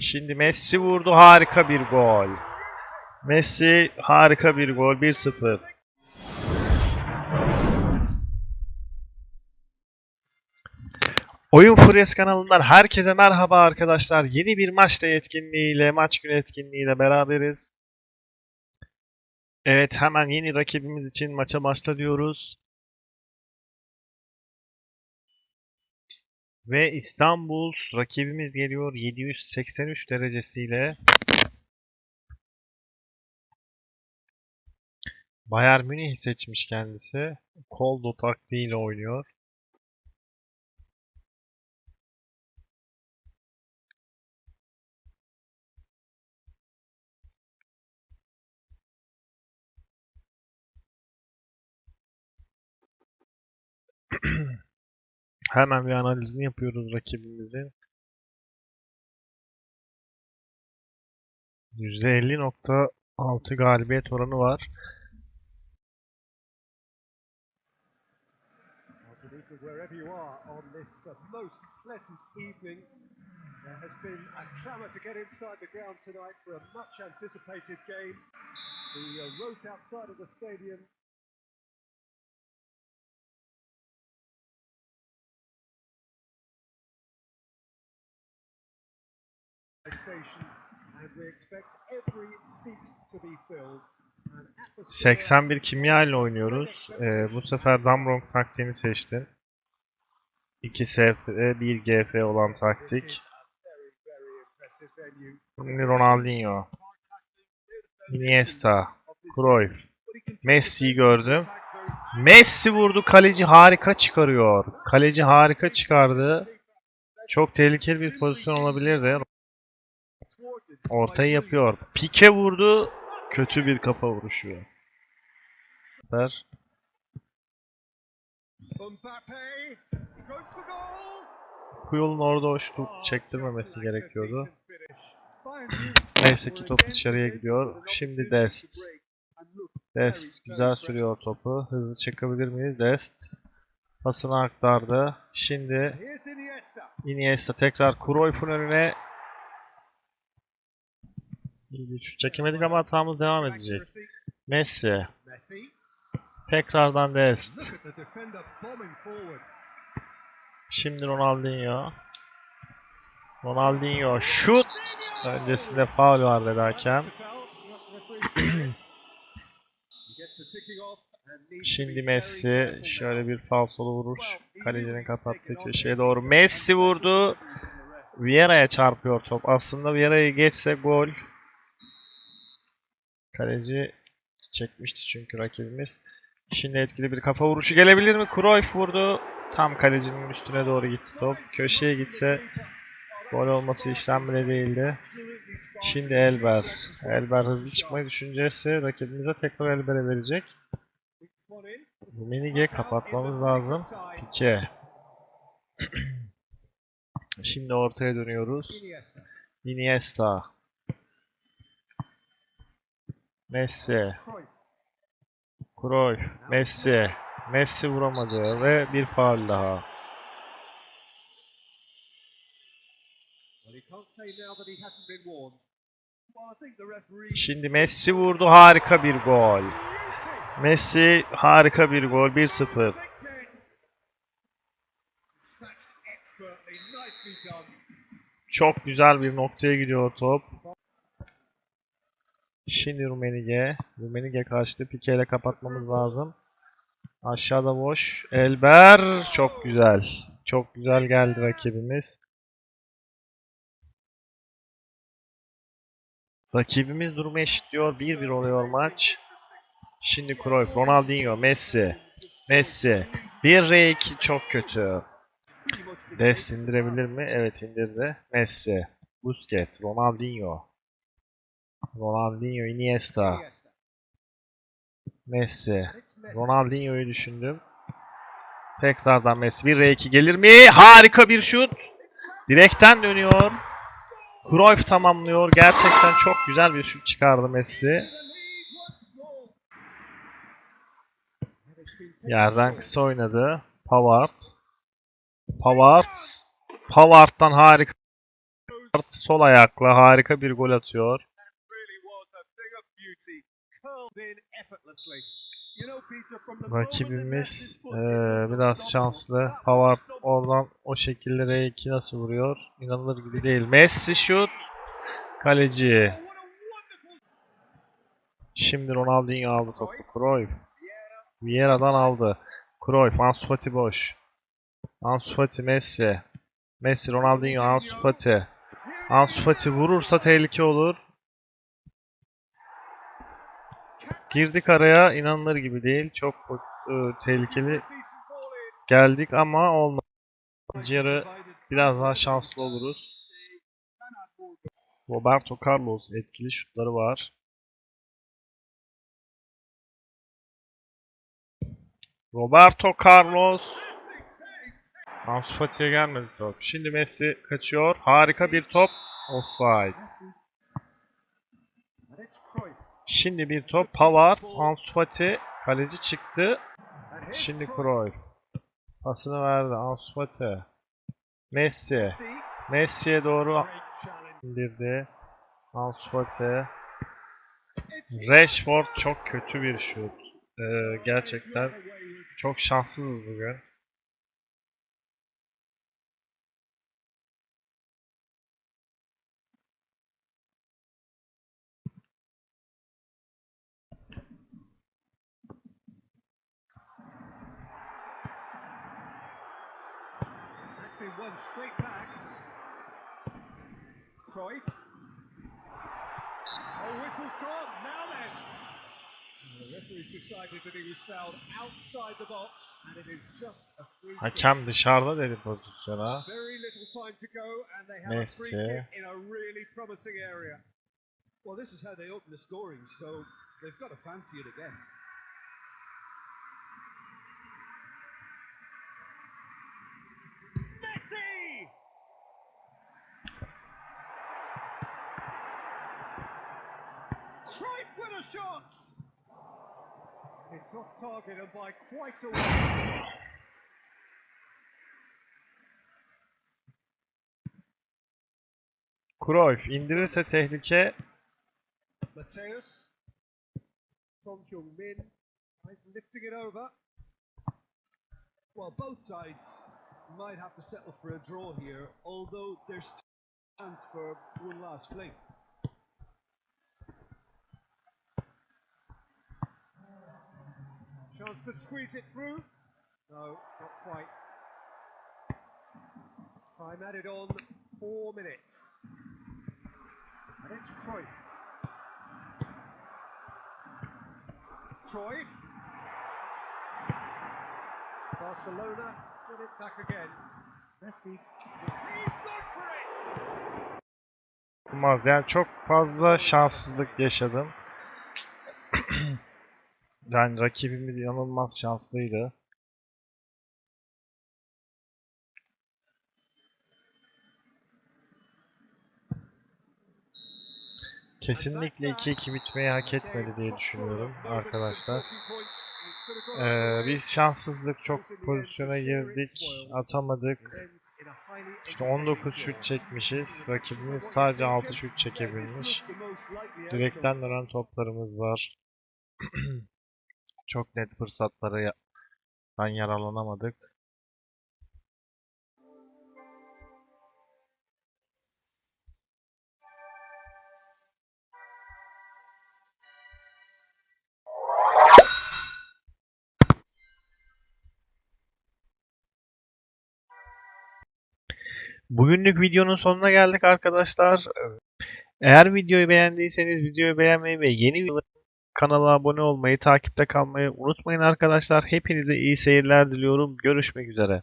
Şimdi Messi vurdu harika bir gol. Messi harika bir gol 1-0. Oyun Furyası kanalından herkese merhaba arkadaşlar. Yeni bir maç day etkinliğiyle, maç günü etkinliğiyle beraberiz. Evet hemen yeni rakibimiz için maça başla diyoruz. Ve İstanbul rakibimiz geliyor 783 derecesiyle. Bayern Münih seçmiş kendisi. Koldo taktiğiyle oynuyor. Hemen bir analizini yapıyoruz rakibimizin. %50.6 galibiyet oranı var. The uh, road outside of the stadium 81 kimya ile oynuyoruz. Ee, bu sefer Damrong taktiğini seçtim. 2 SF, 1 GF olan taktik. Şimdi Ronaldinho, Iniesta, Cruyff, Messi'yi gördüm. Messi vurdu. Kaleci harika çıkarıyor. Kaleci harika çıkardı. Çok tehlikeli bir pozisyon olabilirdi. Ortayı yapıyor. Pike vurdu. Kötü bir kafa vuruşu. Goal. Puyol'un orada o şutu çektirmemesi gerekiyordu. Neyse ki top dışarıya gidiyor. Şimdi Dest. Dest güzel sürüyor topu. Hızlı çekebilir miyiz? Dest. Pasını aktardı. Şimdi. Iniesta tekrar Cruyff'un önüne. İyi şut çekemedik ama hatamız devam edecek. Messi. Tekrardan Dest. Şimdi Ronaldinho. Ronaldinho şut. Öncesinde faul var dedi hakem. Şimdi Messi şöyle bir falsolu vuruş. Kalecinin kapattığı köşeye doğru. Messi vurdu. Vieira'ya çarpıyor top. Aslında Vieira'yı geçse gol. Kaleci çekmişti çünkü rakibimiz. Şimdi etkili bir kafa vuruşu gelebilir mi? Cruyff vurdu. Tam kalecinin üstüne doğru gitti top. Köşeye gitse gol olması işlem bile değildi. Şimdi Elber. Elber hızlı çıkmayı düşüncesi rakibimize tekrar Elber'e verecek. Rumenige kapatmamız lazım. Pike. Şimdi ortaya dönüyoruz. Iniesta. Messi. Cruyff. Messi. Messi vuramadı ve bir faul daha. Şimdi Messi vurdu harika bir gol. Messi harika bir gol 1-0. Çok güzel bir noktaya gidiyor top. Şimdi Rumenige. Rumenige kaçtı. Pike ile kapatmamız lazım. Aşağıda boş. Elber çok güzel. Çok güzel geldi rakibimiz. Rakibimiz durumu eşitliyor. 1-1 oluyor maç. Şimdi Cruyff, Ronaldinho, Messi. Messi. 1-2 çok kötü. Dest indirebilir mi? Evet indirdi. Messi. Busquets, Ronaldinho. Ronaldinho, Iniesta. Messi. Ronaldinho'yu düşündüm. Tekrardan Messi. 1-2 gelir mi? Harika bir şut. Direkten dönüyor. Cruyff tamamlıyor. Gerçekten çok güzel bir şut çıkardı Messi. Yerden kısa oynadı. Pavard. Pavard. Pavard'dan harika. Pavard sol ayakla harika bir gol atıyor. Rakibimiz the biraz şanslı. the oradan o şekilde R2 nasıl vuruyor? İnanılır gibi değil. Messi şut. Kaleci. Oh, Şimdi Ronaldinho aldı topu. Cruyff. Vieira'dan aldı. Cruyff, Ansu Fati boş. Ansu Fati, Messi. Messi, Ronaldinho, Ansu Fati. Ansu Fati vurursa tehlike olur. Girdik araya. inanılır gibi değil. Çok e, tehlikeli geldik ama olmadı. Yarı biraz daha şanslı oluruz. Roberto Carlos etkili şutları var. Roberto Carlos. Ansu Fati'ye gelmedi top. Şimdi Messi kaçıyor. Harika bir top. Offside. Şimdi bir top. Pavard, Ansu Fati. Kaleci çıktı. Şimdi Cruyff. Pasını verdi. Ansu Fati. Messi. Messi. Messi'ye doğru indirdi. Ansu Fati. Rashford çok kötü bir şut. Ee, gerçekten çok şanssızız bugün. Been won straight back. Cruyff. Oh, whistle's gone. Now then. The referee's decided that he was fouled outside the box, and it is just a free kick. Hakem dışarıda dedi pozisyona. Very little time to go, and they have a free kick in a really promising area. Well, this is how they open the scoring, so they've got to fancy it again. Messi! Cruyff shot! It's off target and by quite a way. Cruyff indirirse tehlike. Mateus. Son Heung-min is lifting it over. Well, both sides might have to settle for a draw here, although there's chance for one last fling. Chance to squeeze it through. No, not quite. Time added on, four minutes. And it's Cruyff. Cruyff. Barcelona get it back again. Messi. He's gone for it! Yani çok fazla şanssızlık yaşadım. Yani rakibimiz inanılmaz şanslıydı. Kesinlikle 2-2 bitmeyi hak etmedi diye düşünüyorum arkadaşlar. Ee, biz şanssızlık çok pozisyona girdik, atamadık. İşte 19 şut çekmişiz. Rakibimiz sadece 6 şut çekebilmiş. Direkten dönen toplarımız var. Çok net ben yararlanamadık. Bugünlük videonun sonuna geldik arkadaşlar. Eğer videoyu beğendiyseniz videoyu beğenmeyi ve yeni kanala abone olmayı, takipte kalmayı unutmayın arkadaşlar. Hepinize iyi seyirler diliyorum. Görüşmek üzere.